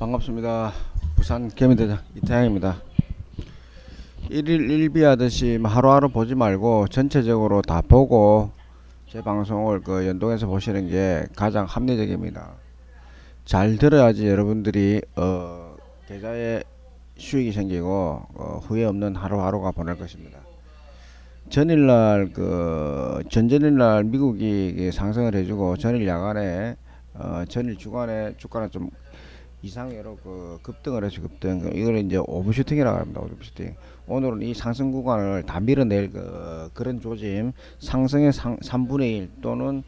반갑습니다. 부산 개미대장 이태양입니다. 1일 1비 하듯이 뭐 하루하루 보지 말고 전체적으로 다 보고 제 방송을 그 연동해서 보시는 게 가장 합리적입니다. 잘 들어야지 여러분들이 어 계좌에 수익이 생기고 어, 후회 없는 하루하루가 보낼 것입니다. 전일날 그 전전일날 미국이 그 상승을 해주고 전일 야간에 어, 전일 주간에 주가는 좀 이상으로 그 급등을 해서 급등. 이걸 이제 오버슈팅이라고 합니다 오버슈팅. 오늘은 이 상승 구간을 다 밀어낼 그 그런 조짐. 상승의 상, 3분의 1 또는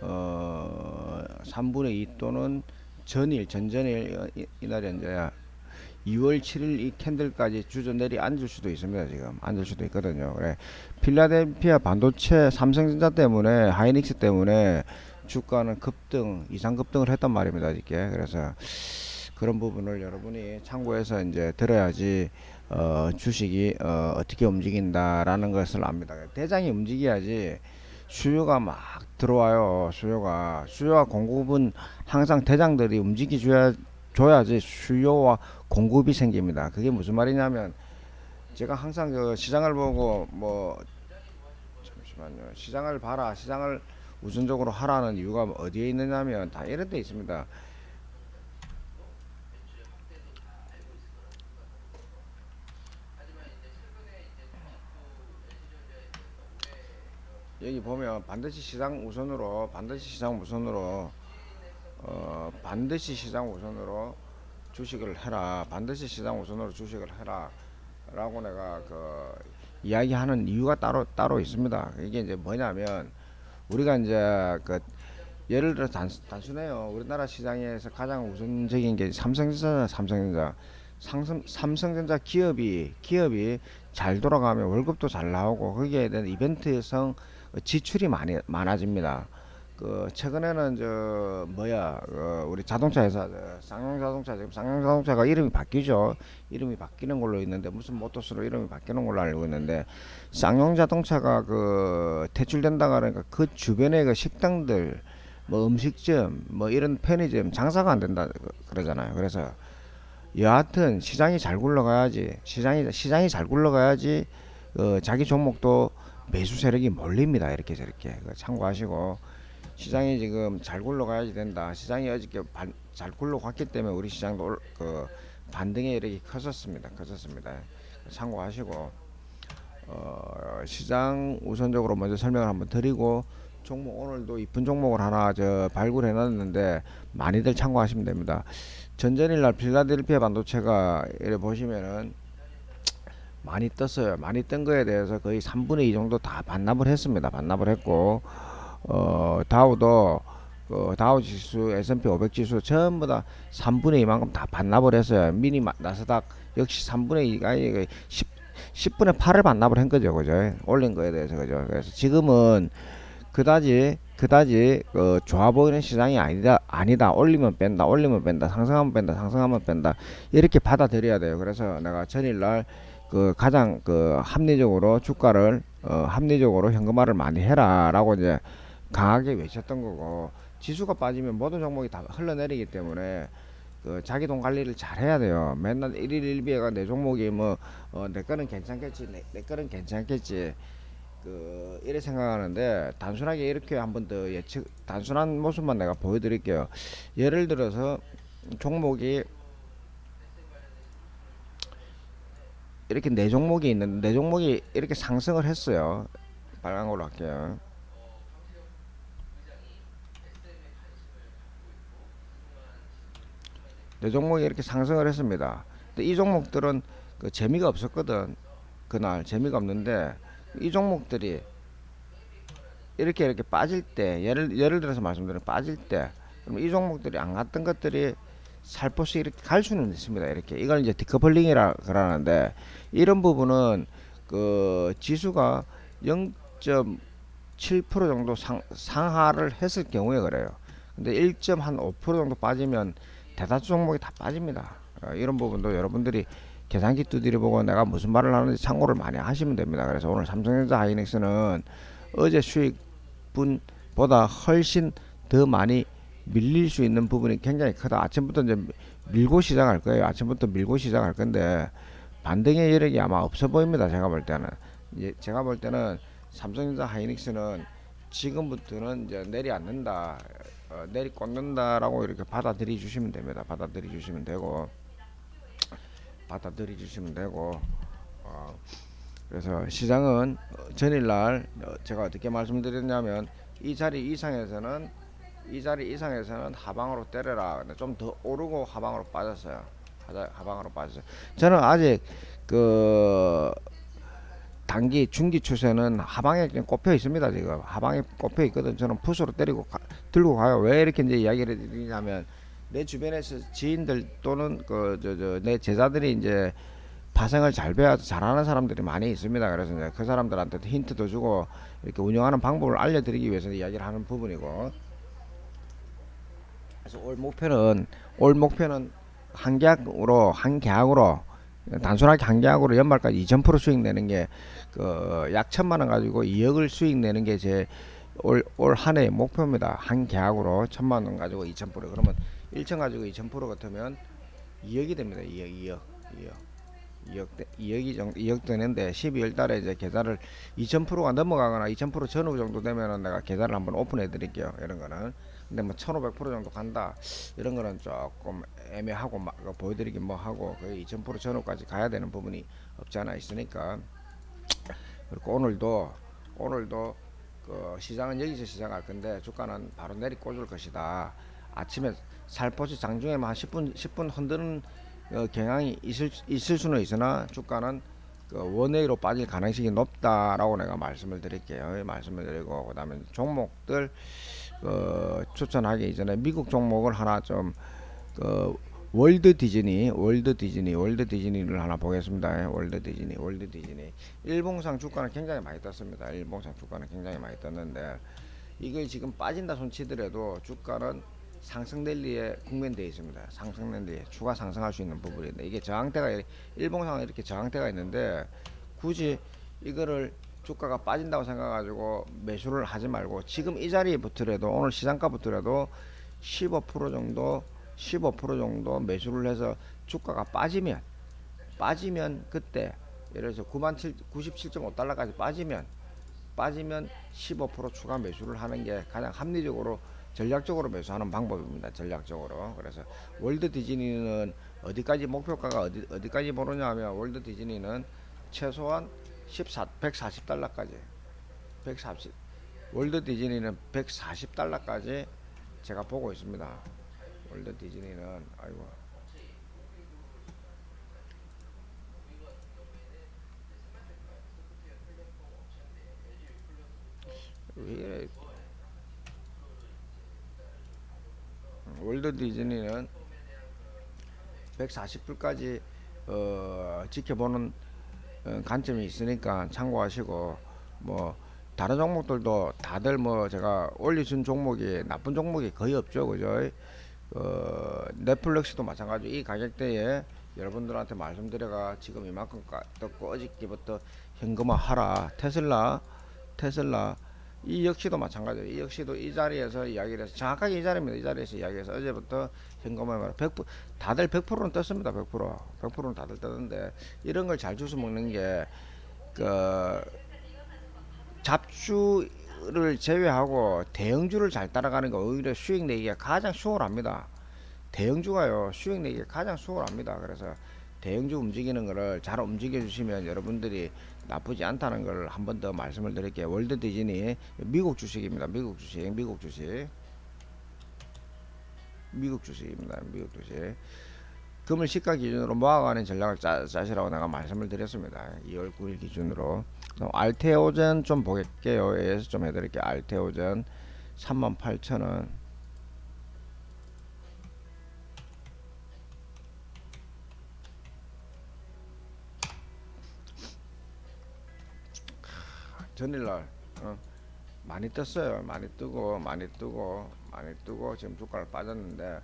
어 3분의 2 또는 전일 전전일 어, 이- 이날이 이제 2월 7일 이 캔들까지 주저 내리 앉을 수도 있습니다 지금. 앉을 수도 있거든요. 그래. 필라델피아 반도체 삼성전자 때문에 하이닉스 때문에 주가는 급등 이상 급등을 했단 말입니다 이게 그래서 그런 부분을 여러분이 참고해서 이제 들어야지 어, 주식이 어, 어떻게 움직인다라는 것을 압니다. 대장이 움직여야지 수요가 막 들어와요. 수요가 수요와 공급은 항상 대장들이 움직여 줘야 줘야지 수요와 공급이 생깁니다. 그게 무슨 말이냐면 제가 항상 그 시장을 보고 뭐 잠시만요. 시장을 봐라. 시장을 우선적으로 하라는 이유가 어디에 있느냐면 다 이런 데 있습니다. 여기 보면 반드시 시장 우선으로 반드시 시장 우선으로 어 반드시 시장 우선으로 주식을 해라 반드시 시장 우선으로 주식을 해라 라고 내가 그 이야기하는 이유가 따로 따로 있습니다 이게 이제 뭐냐면 우리가 이제 그 예를 들어 단, 단순해요 우리나라 시장에서 가장 우선적인 게 삼성전자 삼성전자 삼성, 삼성전자 기업이 기업이 잘 돌아가면 월급도 잘 나오고 거기에 대한 이벤트성 지출이 많이 많아집니다. 그 최근에는 저 뭐야 그 우리 자동차 회사 저 쌍용 자동차 지금 쌍용 자동차가 이름이 바뀌죠. 이름이 바뀌는 걸로 있는데 무슨 모터스로 이름이 바뀌는 걸로 알고 있는데 쌍용 자동차가 그 퇴출된다 그러니까 그 주변에 그 식당들 뭐 음식점 뭐 이런 편의점 장사가 안 된다 그- 그러잖아요. 그래서 여하튼 시장이 잘 굴러가야지 시장이 시장이 잘 굴러가야지 어, 자기 종목도 매수 세력이 몰립니다 이렇게 저렇게 그거 참고하시고 시장이 지금 잘 굴러가야지 된다 시장이 어저께 반, 잘 굴러갔기 때문에 우리 시장도 올, 그 반등의 이력이 커졌습니다 커졌습니다 참고하시고 어, 시장 우선적으로 먼저 설명을 한번 드리고 종목 오늘도 이쁜 종목을 하나 저 발굴해 놨는데 많이들 참고하시면 됩니다 전전일 날 필라델피아 반도체가 이래 보시면은 많이 떴어요. 많이 뜬 거에 대해서 거의 3분의 2 정도 다 반납을 했습니다. 반납을 했고 어 다우도 그 다우 지수, S&P 500 지수 전부 다 3분의 2만큼 다 반납을 했어요. 미니 마- 나스닥 역시 3분의 2가 아니 10 10분의 8을 반납을 한 거죠. 그죠? 올린 거에 대해서 그죠? 그래서 지금은 그다지 그다지 어, 좋아 보이는 시장이 아니다 아니다 올리면 뺀다 올리면 뺀다 상승하면 뺀다 상승하면 뺀다 이렇게 받아들여야 돼요 그래서 내가 전일날 그 가장 그 합리적으로 주가를 어, 합리적으로 현금화를 많이 해라라고 이제 강하게 외쳤던 거고 지수가 빠지면 모든 종목이 다 흘러내리기 때문에 그 자기 돈 관리를 잘 해야 돼요. 맨날 일일 일비가 내 종목이 뭐 어, 내 거는 괜찮겠지, 내, 내 거는 괜찮겠지. 그 이래 생각하는데 단순하게 이렇게 한 번 더 예측 단순한 모습만 내가 보여드릴게요. 예를 들어서 종목이 이렇게 네 종목이 있는데 네 종목이 이렇게 상승을 했어요. 빨간 걸로 할게요. 네 종목이 이렇게 상승을 했습니다. 근데 이 종목들은 그 재미가 없었거든. 그날 재미가 없는데 이 종목들이 이렇게 이렇게 빠질 때 예를 예를 들어서 말씀드리면 빠질 때 그럼 이 종목들이 안 갔던 것들이 살포시 이렇게 갈 수는 있습니다. 이렇게 이걸 이제 디커플링이라 그러는데 이런 부분은 그 지수가 0.7% 정도 상, 상하를 했을 경우에 그래요. 근데 1.5% 정도 빠지면 대다수 종목이 다 빠집니다. 어, 이런 부분도 여러분들이 계산기 두드려 보고 내가 무슨 말을 하는지 참고를 많이 하시면 됩니다. 그래서 오늘 삼성전자 하이닉스는 어제 수익분보다 훨씬 더 많이 밀릴 수 있는 부분이 굉장히 크다. 아침부터 이제 밀고 시작할 거예요. 아침부터 밀고 시작할 건데 반등의 여력이 아마 없어 보입니다. 제가 볼 때는 예, 제가 볼 때는 삼성전자 하이닉스는 지금부터는 이제 내리앉는다, 어, 내리 꽂는다라고 이렇게 받아들여 주시면 됩니다. 받아들여 주시면 되고 받아들여 주시면 되고 어, 그래서 시장은 어, 전일날 어, 제가 어떻게 말씀드렸냐면 이 자리 이상에서는 이 자리 이상에서는 하방으로 때려라. 근데 좀 더 오르고 하방으로 빠졌어요. 하방으로 빠졌어요. 저는 아직 그 단기 중기 추세는 하방에 꼽혀 있습니다 지금 하방에 꼽혀 있거든 저는 푸스로 때리고 가- 들고 가요. 왜 이렇게 이제 이야기를 드리냐면 내 주변에서 지인들 또는 그 저 저 내 제자들이 이제 파생을 잘 배워서 잘하는 사람들이 많이 있습니다. 그래서 이제 그 사람들한테 힌트도 주고 이렇게 운영하는 방법을 알려드리기 위해서 이야기를 하는 부분이고. 그래서 올 목표는 올 목표는 한 계약으로 한 계약으로 단순하게 한 계약으로 연말까지 2,000% 수익 내는 게 그 약 천만 원 가지고 2억을 수익 내는 게제 올 올 한 해의 목표입니다. 한 계약으로 천만 원 가지고 2,000% 그러면 1천 가지고 2,000% 같으면 2억이 됩니다. 2억, 2억, 2억. 2억, 대- 2억이 정도, 2억 되는데 12월 달에 이제 계좌를 2000%가 넘어가거나 2000% 전후 정도 되면은 내가 계좌를 한번 오픈해 드릴게요. 이런 거는. 근데 뭐 1500% 정도 간다. 이런 거는 조금 애매하고 막 그거 보여드리긴 뭐 하고 거의 2000% 전후까지 가야 되는 부분이 없지 않아 있으니까. 그리고 오늘도 오늘도 그 시장은 여기서 시작할 건데 주가는 바로 내리 꽂을 것이다. 아침에 살포시 장중에만 한 10분 10분 흔드는 어, 경향이 있을 있을 수는 있으나 주가는 그 원웨이로 빠질 가능성이 높다라고 내가 말씀을 드릴게요. 말씀을 드리고 그다음에 종목들 어, 추천하기 이전에 미국 종목을 하나 좀그 월드 디즈니, 월드 디즈니, 월드 디즈니를 하나 보겠습니다. 월드 디즈니, 월드 디즈니. 일봉상 주가는 굉장히 많이 떴습니다. 일봉상 주가는 굉장히 많이 떴는데 이걸 지금 빠진다 손치더라도 주가는 상승 랠리에 국면되어 있습니다. 상승 랠리에 추가 상승할 수 있는 부분인데 이게 저항대가 일봉상은 이렇게 저항대가 있는데 굳이 이거를 주가가 빠진다고 생각가지고 매수를 하지 말고 지금 이 자리에 붙더라도 오늘 시장가 붙더라도 15% 정도 15% 정도 매수를 해서 주가가 빠지면 빠지면 그때 예를 들어서 9만 7 97.5달러까지 빠지면 빠지면 15% 추가 매수를 하는 게 가장 합리적으로 전략적으로 매수하는 방법입니다. 전략적으로. 그래서 월드 디즈니는 어디까지 목표가가 어디 어디까지 보느냐면 월드 디즈니는 최소한 14 140달러까지 140 월드 디즈니는 140달러까지 제가 보고 있습니다. 월드 디즈니는 아이고. 왜 이래? 월드 디즈니는 140불까지 어, 지켜보는 어, 관점이 있으니까 참고하시고 뭐 다른 종목들도 다들 뭐 제가 올려준 종목이 나쁜 종목이 거의 없죠 그죠 어, 넷플릭스도 마찬가지 이 가격대에 여러분들한테 말씀드려가 지금 이만큼 가- 떴고 어저께부터 현금화 하라 테슬라 테슬라 이 역시도 마찬가지예요. 이 역시도 이 자리에서 이야기를 해서 정확하게 이 자리입니다. 이 자리에서 이야기해서 어제부터 현금화 100% 다들 100%는 떴습니다. 100% 100%는 다들 떴는데 이런 걸 잘 주워 먹는 게그 잡주 를 제외하고 대형주를 잘 따라가는 거 오히려 수익 내기가 가장 수월합니다. 대형주가요 수익 내기가 가장 수월합니다. 그래서 대형주 움직이는 거를 잘 움직여 주시면 여러분들이 나쁘지 않다는 걸 한 번 더 말씀을 드릴게요. 월드 디즈니 미국 주식입니다. 미국 주식, 미국 주식, 미국 주식입니다. 미국 주식. 금을 시가 기준으로 모아가는 전략을 짜, 짜시라고 내가 말씀을 드렸습니다. 2월 9일 기준으로. 그럼 알테오전 좀 보겠게요. 에서 좀 해드릴게요. 알테오전 38,000원. 전일날 어, 많이 떴어요. 많이 뜨고 많이 뜨고 많이 뜨고 지금 주가를 빠졌는데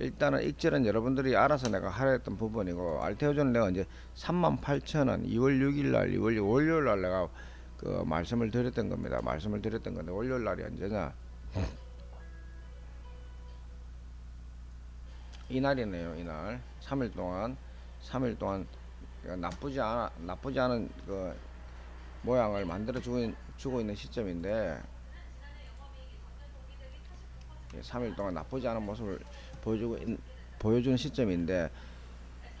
일단은 익절은 여러분들이 알아서 내가 하려 했던 부분이고 알테오전은 내가 이제 38,000원 2월 6일 날 2월 월요일 날 내가 그 말씀을 드렸던 겁니다. 말씀을 드렸던 건데 월요일 날이 언제냐? 이날이네요 이날 3일 동안 3일 동안 그 나쁘지 않아 나쁘지 않은 그 모양을 만들어 주고, 있- 주고 있는 시점인데 3일 동안 나쁘지 않은 모습을 보여주고 있- 보여주는 시점인데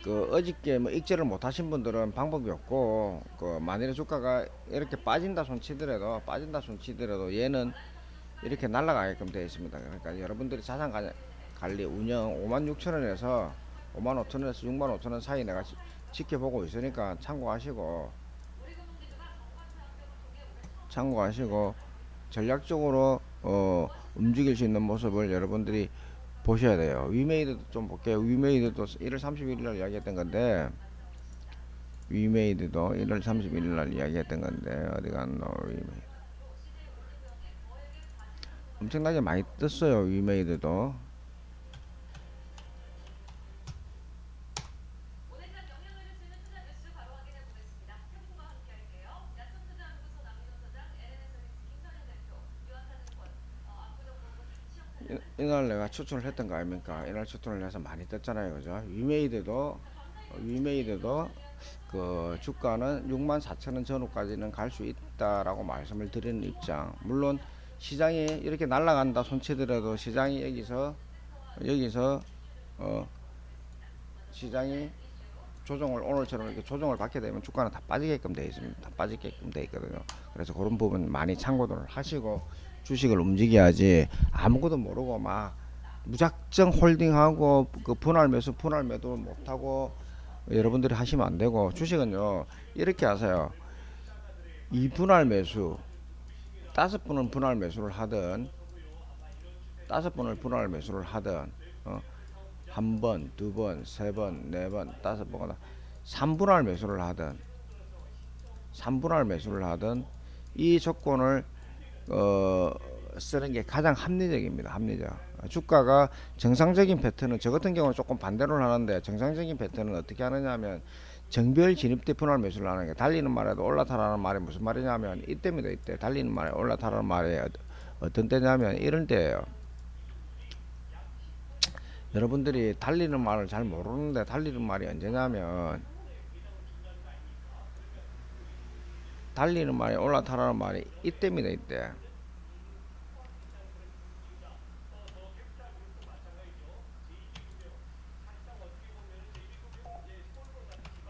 그 어저께 뭐 익절을 못 하신 분들은 방법이 없고 그 만일에 주가가 이렇게 빠진다 손치더라도 빠진다 손치더라도 얘는 이렇게 날아가게끔 되어 있습니다. 그러니까 여러분들이 자산 관- 관리 운영 5만 6천 원에서 5만 5천 원에서 6만 5천 원 사이 내가 지- 지켜보고 있으니까 참고하시고 참고하시고 전략적으로 어, 움직일 수 있는 모습을 여러분들이 보셔야 돼요. 위메이드도 좀 볼게요. 위메이드도 1월 31일 날 이야기했던 건데 위메이드도 1월 31일 날 이야기했던 건데 어디 갔노 위메이드 엄청나게 많이 떴어요 위메이드도 오늘 장 영향을 주시는 투자 뉴스 바로 확인해 보겠습니다. 세 분과 함께 할게요. 야천투자연구소 남인호 소장, LNS리스 김선영 대표, 유한타증권 어, 압구정본부 시험 이- 이날 내가 추천을 했던 거 아닙니까? 이날 추천을 해서 많이 떴잖아요, 그죠? 위메이드도 어, 위메이드도 그 주가는 6만 4천 원 전후까지는 갈 수 있다라고 말씀을 드리는 입장. 물론 시장이 이렇게 날아간다 손치더라도 시장이 여기서 여기서 어 시장이 조정을 오늘처럼 이렇게 조정을 받게 되면 주가는 다 빠지게끔 돼 있습니다. 다 빠지게끔 돼 있거든요. 그래서 그런 부분 많이 참고를 하시고 주식을 움직여야지 아무것도 모르고 막 무작정 홀딩하고 그 분할 매수 분할 매도 못하고 여러분들이 하시면 안 되고 주식은요 이렇게 하세요. 이 분할 매수 다섯 분은 분할 매수를 하든 다섯 분을 분할 매수를 하든 어, 한 번, 두 번, 세 번, 네 번, 다섯 번거나 삼분할 매수를 하든 삼분할 매수를 하든 이 조건을 어, 쓰는 게 가장 합리적입니다. 합리적. 주가가 정상적인 패턴은 저 같은 경우는 조금 반대로 하는데 정상적인 패턴은 어떻게 하느냐면 정별 진입 때 분할 매수를 하는 게 달리는 말에도 올라타라는 말이 무슨 말이냐면 이때입니다. 이때 달리는 말에 올라타라는 말이 어- 어떤 때냐면 이런 때예요. 여러분들이 달리는 말을 잘 모르는데 달리는 말이 언제냐면 달리는 말이 올라타라는 말이 이때입니다. 이때.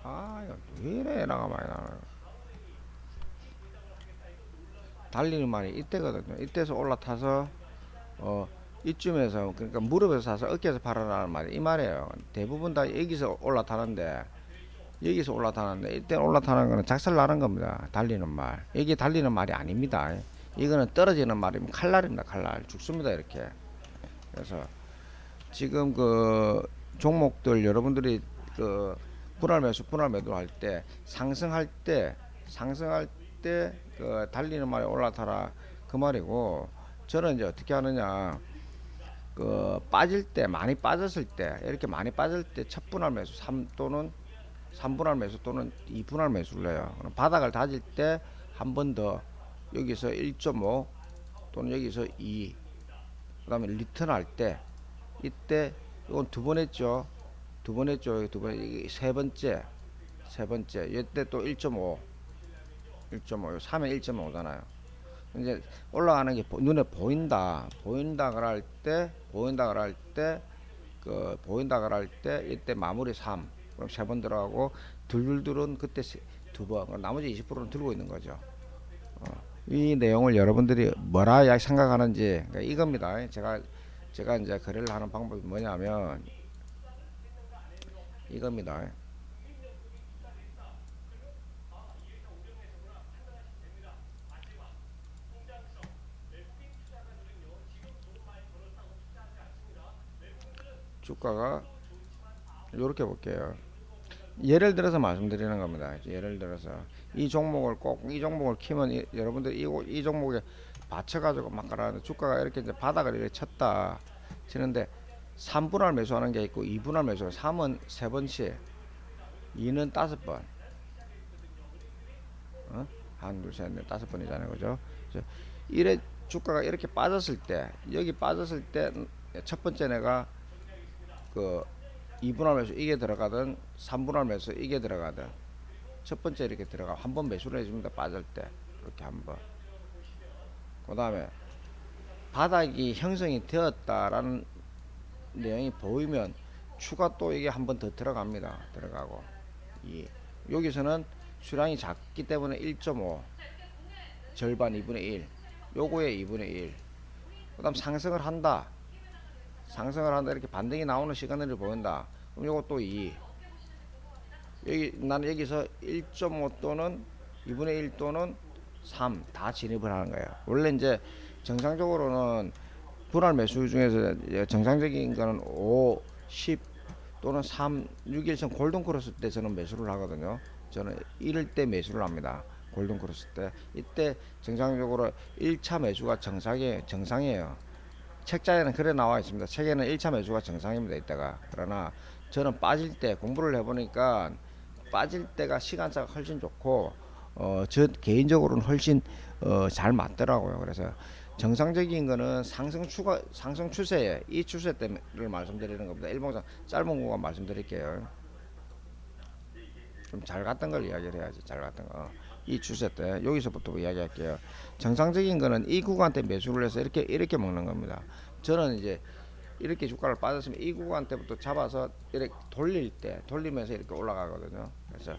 아, 이거 왜 이래 나가 많이 나는. 달리는 말이 이때거든요. 이때서 올라타서 어 이쯤에서 그러니까 무릎에서 사서 어깨에서 팔아라는 말이 이 말이에요. 대부분 다 여기서 올라타는데 여기서 올라타는데 이때 올라타는 거는 작살 나는 겁니다. 달리는 말. 이게 달리는 말이 아닙니다. 이거는 떨어지는 말이면 칼날입니다. 칼날. 죽습니다. 이렇게. 그래서 지금 그 종목들 여러분들이 그 분할 매수 분할 매도 할 때 상승할 때 상승할 때 그 달리는 말이 올라타라 그 말이고 저는 이제 어떻게 하느냐 그 빠질 때 많이 빠졌을 때 이렇게 많이 빠질 때 첫 분할 매수 3 또는 3분할 매수 또는 2분할 매수를 해요. 그럼 바닥을 다질 때 한 번 더 여기서 1.5 또는 여기서 2 그 다음에 리턴 할 때 이때 이건 두 번 했죠. 두 번 했죠. 두 번 이게 세 번째 세 번째 이때 또 1.5 1.5 3에 1.5잖아요. 이제 올라가는 게 보- 눈에 보인다 보인다 그럴 때 보인다 그럴 때 그 보인다 그럴 때 이때 마무리 3 그럼 세 번 들어가고 둘둘둘은 그때 두번 나머지 20%는 들고 있는 거죠. 어, 이 내용을 여러분들이 뭐라 야- 생각하는지 그러니까 이겁니다. 제가 제가 이제 거래를 하는 방법이 뭐냐면 이겁니다. 주가가 이렇게 볼게요. 예를 들어서 말씀드리는 겁니다. 예를 들어서 이 종목을 꼭 이 종목을 키면 이, 여러분들 이, 이 종목에 받쳐가지고 막 가라는데 주가가 이렇게 이제 바닥을 이렇게 쳤다 치는데 3분할 매수하는 게 있고 2분할 매수 3은 세 번씩 2는 다섯 번 어? 한, 둘, 셋, 넷, 다섯 번이잖아요. 그죠? 이래 주가가 이렇게 빠졌을 때 여기 빠졌을 때 첫 번째 내가 그 2분할 매수 이게 들어가든 3분할 매수 이게 들어가든 첫 번째 이렇게 들어가 한 번 매수를 해줍니다. 빠질 때. 이렇게 한번. 그 다음에 바닥이 형성이 되었다라는 내용이 보이면 추가 또 이게 한 번 더 들어갑니다. 들어가고. 이 여기서는 수량이 작기 때문에 1.5 절반 2분의 1 요거에 2분의 1 그 다음 상승을 한다 상승을 한다 이렇게 반등이 나오는 시간을 보인다 그럼 또2 여기 나는 여기서 1.5 또는 2분의 1 또는 3 다 진입을 하는 거예요 원래 이제 정상적으로는 분할 매수 중에서 정상적인 거는 5, 10 또는 3, 6일선 골든 크로스 때 저는 매수를 하거든요. 저는 이럴 때 매수를 합니다. 골든 크로스 때 이때 정상적으로 1차 매수가 정상이 정상이에요. 책자에는 그래 나와 있습니다. 책에는 1차 매수가 정상입니다. 이때가 그러나 저는 빠질 때 공부를 해보니까 빠질 때가 시간차가 훨씬 좋고 어, 저 개인적으로는 훨씬 어, 잘 맞더라고요. 그래서 정상적인 거는 상승 추가 상승 추세에 이 추세 때문에 말씀드리는 겁니다. 일봉상 짧은 구간 말씀드릴게요. 좀 잘 갔던 걸 이야기를 해야지. 잘 갔던 거. 이 추세 때 여기서부터 이야기할게요. 정상적인 거는 이 구간 때 매수를 해서 이렇게 이렇게 먹는 겁니다. 저는 이제 이렇게 주가를 빠졌으면 이 구간 때부터 잡아서 이렇게 돌릴 때 돌리면서 이렇게 올라가거든요. 그래서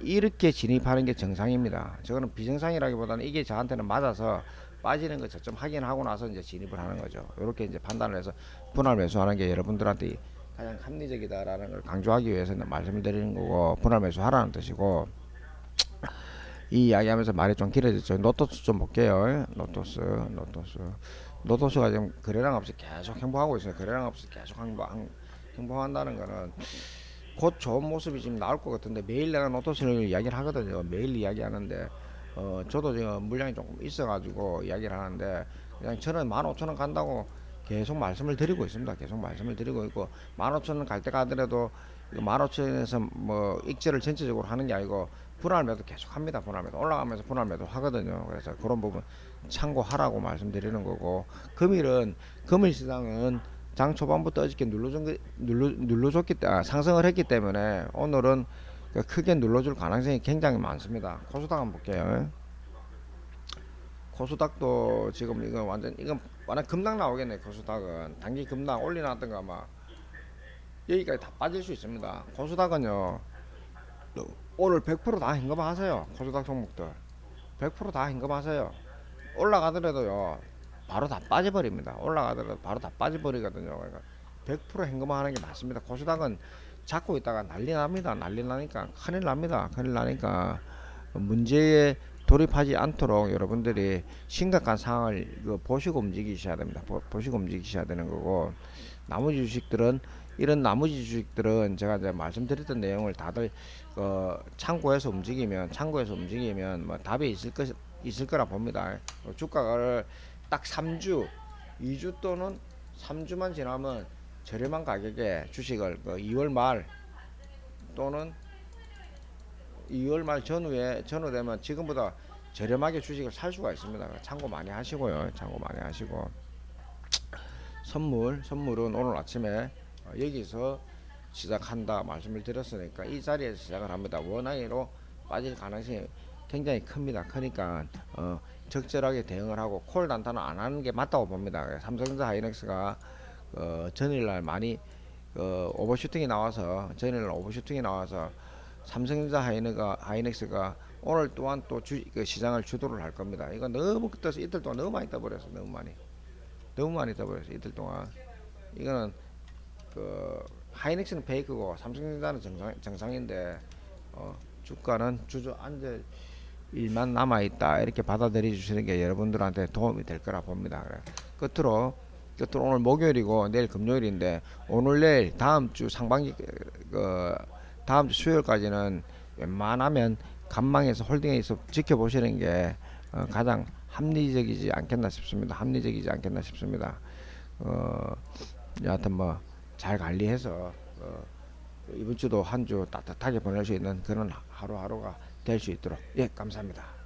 이렇게 진입하는 게 정상입니다. 저거는 비정상이라기보다는 이게 저한테는 맞아서 빠지는 거 저점 확인하고 나서 이제 진입을 하는 거죠. 이렇게 이제 판단을 해서 분할 매수하는 게 여러분들한테 가장 합리적이다라는 걸 강조하기 위해서 말씀을 드리는 거고 분할 매수하라는 뜻이고 이 이야기하면서 말이 좀 길어졌죠. 노토스 좀 볼게요. 노토스, 노토스, 노토스가 지금 거래량 없이 계속 행보하고 있어요. 거래량 없이 계속 행보, 행보한다는 거는 곧 좋은 모습이 지금 나올 것 같은데 매일 내가 노토스를 이야기를 하거든요. 매일 이야기하는데 어 저도 지금 물량이 조금 있어가지고 이야기를 하는데 그냥 저는 15,000원 간다고 계속 말씀을 드리고 있습니다. 계속 말씀을 드리고 있고 15,000원 갈 때 가더라도 15,000원에서 뭐 익절을 전체적으로 하는 게 아니고 분할 매도 계속 합니다. 분할 매도 올라가면서 분할 매도 하거든요. 그래서 그런 부분 참고하라고 말씀드리는 거고 금일은 금일 시장은 장 초반부터 어저께 눌러준 거- 눌러 눌러줬기 때 아, 상승을 했기 때문에 오늘은 그 크게 눌러줄 가능성이 굉장히 많습니다. 코스닥 한번 볼게요. 코스닥도 지금 이건 완전 이건 완전 급락 나오겠네. 코스닥은 단기 급락 올리놨던가 아마 여기까지 다 빠질 수 있습니다. 코스닥은요 오늘 100%다 현금하세요. 코스닥 종목들 100%다 현금하세요. 올라가더라도요 바로 다 빠져버립니다. 올라가더라도 바로 다 빠져버리거든요. 그러니까 100% 현금화하는 게 맞습니다. 코스닥은 잡고 있다가 난리 납니다. 난리 나니까 큰일 납니다. 큰일 나니까 문제에 돌입하지 않도록 여러분들이 심각한 상황을 그 보시고 움직이셔야 됩니다. 보, 보시고 움직이셔야 되는 거고 나머지 주식들은 이런 나머지 주식들은 제가 이제 말씀드렸던 내용을 다들 어, 참고해서 움직이면 참고해서 움직이면 뭐 답이 있을 것 있을 거라 봅니다. 어, 주가를 딱 3주, 2주 또는 3주만 지나면 저렴한 가격에 주식을 그 2월 말 또는 2월 말 전후에 전후 되면 지금보다 저렴하게 주식을 살 수가 있습니다. 참고 많이 하시고요. 참고 많이 하시고 선물 선물은 오늘 아침에 어, 여기서 시작한다 말씀을 드렸으니까 이 자리에서 시작을 합니다. 원화로 빠질 가능성이 굉장히 큽니다. 크니까 어, 적절하게 대응을 하고 콜 단타는 안 하는 게 맞다고 봅니다. 삼성전자 하이닉스가 어, 전일날 많이 어, 오버슈팅이 나와서 전일날 오버슈팅이 나와서 삼성전자 하이닉가 하이닉스가 오늘 또한 또 주, 그 시장을 주도를 할 겁니다. 이거 너무 떠서 이틀 동안 너무 많이 떠버렸어. 너무 많이. 너무 많이 떠버렸어. 이틀 동안. 이거는 그 하이닉스는 페이크고 삼성전자는 정상, 정상인데 어, 주가는 주저앉을 일만 남아 있다 이렇게 받아들여 주시는 게 여러분들한테 도움이 될 거라 봅니다. 그래. 끝으로 끝으로 오늘 목요일이고 내일 금요일인데 오늘 내일 다음 주 상반기 그 다음 주 수요일까지는 웬만하면 간망에서 홀딩에서 지켜보시는 게 어, 가장 합리적이지 않겠나 싶습니다. 합리적이지 않겠나 싶습니다. 어, 여하튼 뭐 잘 관리해서 어, 이번 주도 한 주 따뜻하게 보낼 수 있는 그런 하루하루가 될 수 있도록 예 감사합니다.